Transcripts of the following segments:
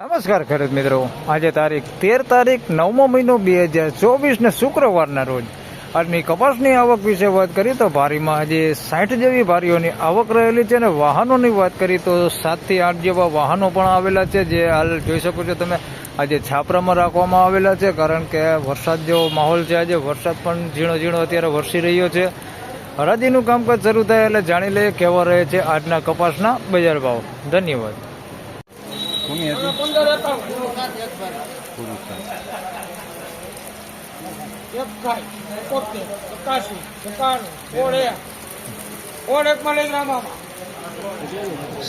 નમસ્કાર ખેડૂત મિત્રો. આજે તારીખ તેર તારીખ નવમો મહિનો બે હજાર ચોવીસ ને શુક્રવારના રોજ. આજની કપાસની આવક વિશે વાત કરીએ તો ભારીમાં આજે સાઠ જેવી ભારીઓની આવક રહેલી છે અને વાહનોની વાત કરીએ તો સાતથી આઠ જેવા વાહનો પણ આવેલા છે, જે હાલ જોઈ શકો છો તમે આજે છાપરામાં રાખવામાં આવેલા છે, કારણ કે વરસાદ જેવો માહોલ છે આજે. વરસાદ પણ ઝીણો ઝીણો અત્યારે વરસી રહ્યો છે. હરાજીનું કામકાજ શરૂ થાય એટલે જાણી લઈએ કેવા રહે છે આજના કપાસના બજાર ભાવ. ધન્યવાદ. કોની હતી પંદર એકાવન પૂરું થાય એકાઈ એકોતેર એકાશી એકાણું સોળ એક સોળ એક માં લઈ રામામાં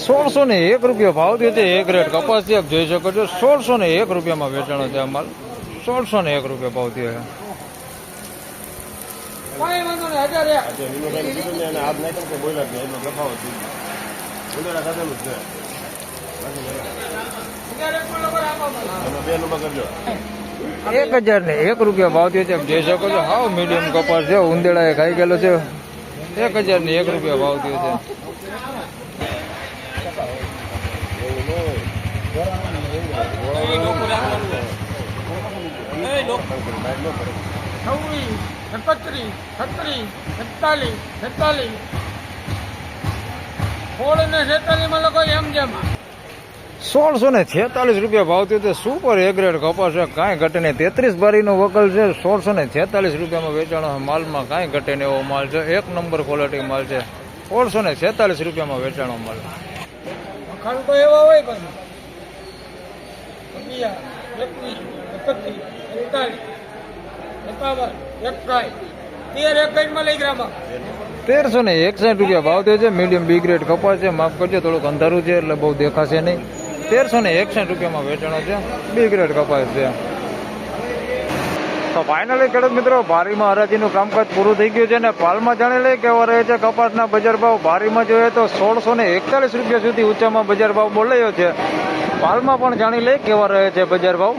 સોળસો ને એક રૂપિયા ભાવ થયો છે. એક રેટ કપાસ છે. આપ જોઈ શકો છો સોળસો ને એક રૂપિયામાં વેચાણો છે આ માલ સોળસો ને એક રૂપિયા ભાવ થયો છે. કાંઈ વાંધો નહીં હજાર એક જે વિનોદભાઈ કીધું ને એને હાથ નાખ્યો કે બોલ્યા એક હજાર ને એક રૂપિયા ભાવ થયો છે. જોઈ શકો છો, હાવ મીડિયમ કપાસ છે ઉંદેડા ખાઈ ગયેલો છે. એક હજાર ને એક રૂપિયા ભાવ થયો છે. છવ્વીસ એકત્રીસ છત્રીસ એકતાલીસ છેતાલીસ. સોળ ને છેતાલીસમાં લોકો એમ જેમ. સોળસો ને છેતાલીસ રૂપિયા ભાવ થયો સુપર એગ્રેડ કપાસ છે. કાંઈ ઘટે નહીં. તેત્રીસ બારીનો વકલ છે. સોળસો ને છેતાલીસ રૂપિયામાં વેચાણો માલમાં કાંઈ ઘટે નહીં એવો માલ છે. એક નંબર ક્વોલિટી માલ છે. સોળસો ને છેતાલીસ રૂપિયામાં વેચાણો માલ. તો એવા હોય તેરસો ને એકસાઠ રૂપિયા ભાવ થયો છે. મીડિયમ બી ગ્રેડ કપાસ છે. માફ કરજો થોડુંક અંધારું છે એટલે બહુ દેખાશે નહીં. તેરસો ને એકસઠ રૂપિયામાં વેચાણો છે. બી ગ્રેડ કપાસ છે. તો ફાઇનલી ખેડૂત મિત્રો ભારીમાં હરાજીનું કામકાજ પૂરું થઈ ગયું છે અને પાલમાં જાણી લઈએ કેવા રહે છે કપાસના બજાર ભાવ. ભારીમાં જોઈએ તો સોળસો ને એકતાલીસ રૂપિયા સુધી ઊંચામાં બજાર ભાવ બોલાયો છે. પાલમાં પણ જાણી લઈએ કેવા રહે છે બજાર ભાવ.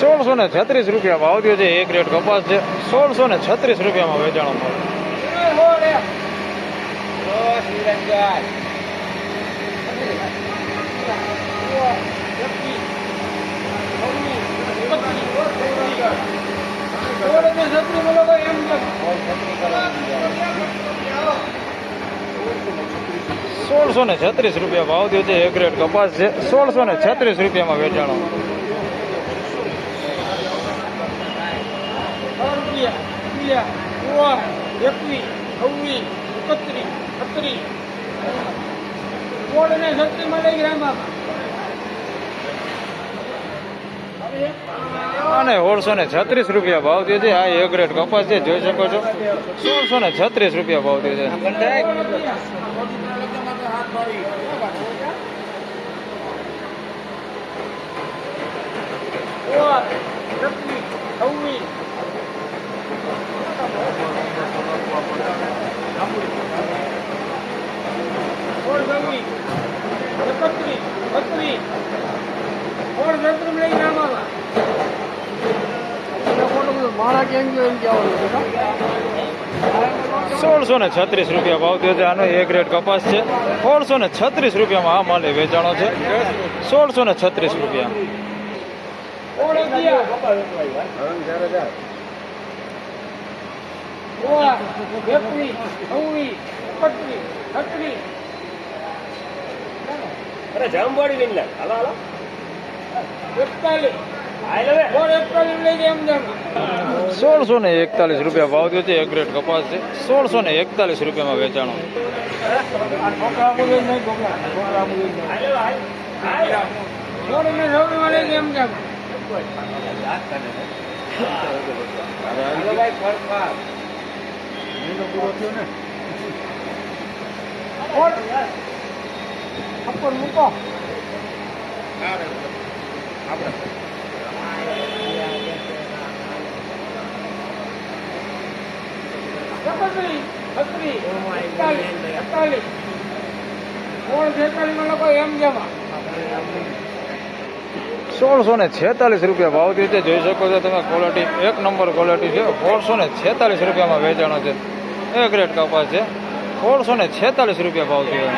સોળસો ને છત્રીસ રૂપિયા ભાવ થયો છે એક રેટ કપાસ છે. સોળસો ને છત્રીસ રૂપિયામાં વેચાણો મળે. સોળસો ને છત્રીસ રૂપિયા ભાવ થયો છે એક રેટ કપાસ છે. સોળસો ને છત્રીસ રૂપિયામાં વેચાણો એકવીસ છવ્વીસ એકત્રીસ છત્રીસ સોળ ને છત્રીસમાં લઈ ગ્રામમાં અને સોળસો ને છત્રીસ રૂપિયા ભાવ થયો છે આ એક રેટ કપાસ છે જોઈ શકો છો સોળસો ને છત્રીસ રૂપિયા ભાવ થયો છે એકવીસ છવ્વીસ સોળ છવ્વીસ એકત્રીસ બત્રીસ સોળસો ને છત્રીસ રૂપિયા ભાવ થયો છે. આનો એક રેટ કપાસ છે. સોળસો ને છત્રીસ રૂપિયામાં આ માલે વેચાણો છે. સોળસો ને છત્રીસ રૂપિયા. અરે જામવાડી હાલો હાલો. સોળસો ને એકતાલીસ રૂપિયા ભાવ થયો છે એક રેટ કપાસ છે. સોળસો ને એકતાલીસ રૂપિયામાં વેચાણો. મૂકો. એમ જમા સોળસો ને છેતાલીસ રૂપિયા ભાવ થયો છે. જોઈ શકો છો તમે ક્વોલિટી એક નંબર ક્વોલિટી છે. સોળસો ને છેતાલીસ રૂપિયામાં વેચાણો છે. એક રેટ કપાસ છે. સોળસો ને છેતાલીસ રૂપિયા ભાવ થયો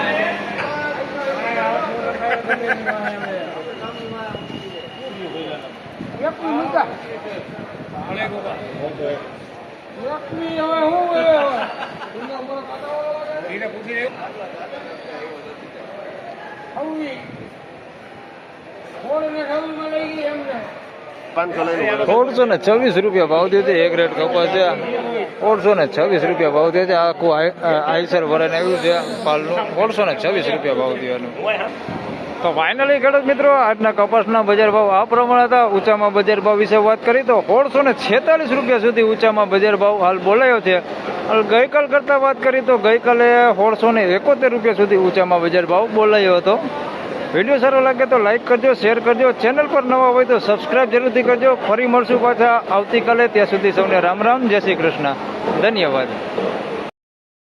એકવી મૂકા હવે હું હવે? સોળસો ને છવ્વીસ રૂપિયા ભાવ દે એક રેટ કપાસ છે. સોળસો ને છવ્વીસ રૂપિયા ભાવ દે આખું આઈ- આઈસર વરણ આવ્યું છે પાલનું. ઓળસો ને છવ્વીસ રૂપિયા ભાવ એનું. તો ફાઇનલી ખેડૂત મિત્રો, આજના કપાસના બજાર ભાવ આ પ્રમાણે હતા. ઊંચામાં બજાર ભાવ વિશે વાત કરી તો સોળસો ને છેતાલીસ રૂપિયા સુધી ઊંચામાં બજાર ભાવ હાલ બોલાયો છે. ગઈકાલ કરતાં વાત કરી તો ગઈકાલે સોળસો ને એકોતેર રૂપિયા સુધી ઊંચામાં બજાર ભાવ બોલાયો હતો. વીડિયો સારો લાગે તો લાઈક કરજો, શેર કરજો, ચેનલ પર નવા હોય તો સબસ્ક્રાઇબ જરૂરથી કરજો. ફરી મળશું પાછા આવતીકાલે. ત્યાં સુધી સૌને રામ રામ, જય શ્રી કૃષ્ણ. ધન્યવાદ.